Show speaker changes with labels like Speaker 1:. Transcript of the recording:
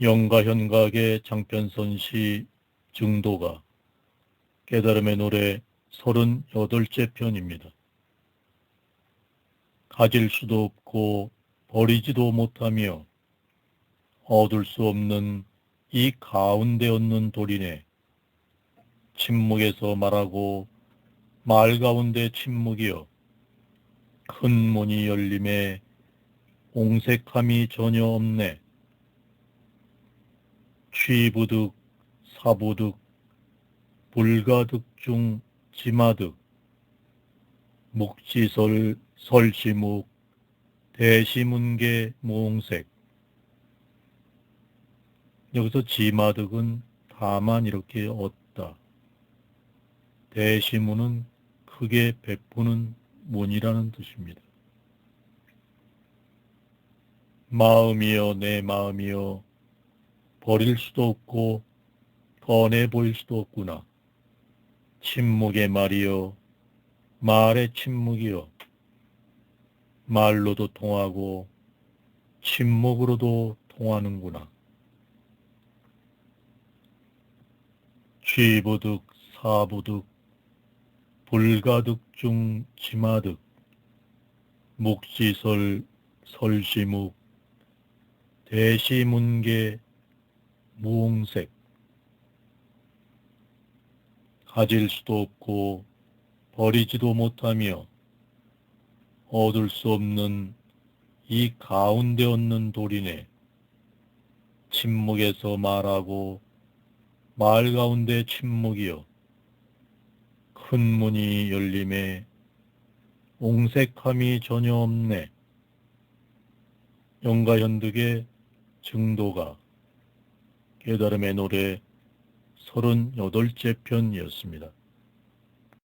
Speaker 1: 영가 현각의 장편선시 증도가 깨달음의 노래 38째 편입니다. 가질 수도 없고 버리지도 못하며 얻을 수 없는 이 가운데 없는 돌이네. 침묵에서 말하고 말 가운데 침묵이여. 큰 문이 열림에 옹색함이 전혀 없네. 취부득, 사부득, 불가득 중 지마득, 묵지설, 설시묵, 대시문계 무홍색. 여기서 지마득은 다만 이렇게 얻다. 대시문은 크게 베푸는 문이라는 뜻입니다. 마음이여 내 마음이여 버릴 수도 없고 꺼내 보일 수도 없구나. 침묵의 말이여 말의 침묵이여 말로도 통하고 침묵으로도 통하는구나. 취부득 사부득 불가득 중 지마득 묵시설 설시묵 대시문계 무홍색. 가질 수도 없고 버리지도 못하며 얻을 수 없는 이 가운데 없는 돌이네. 침묵에서 말하고 말 가운데 침묵이여 큰 문이 열림에 옹색함이 전혀 없네. 영가현득의 증도가 깨달음의 노래 38째 편이었습니다.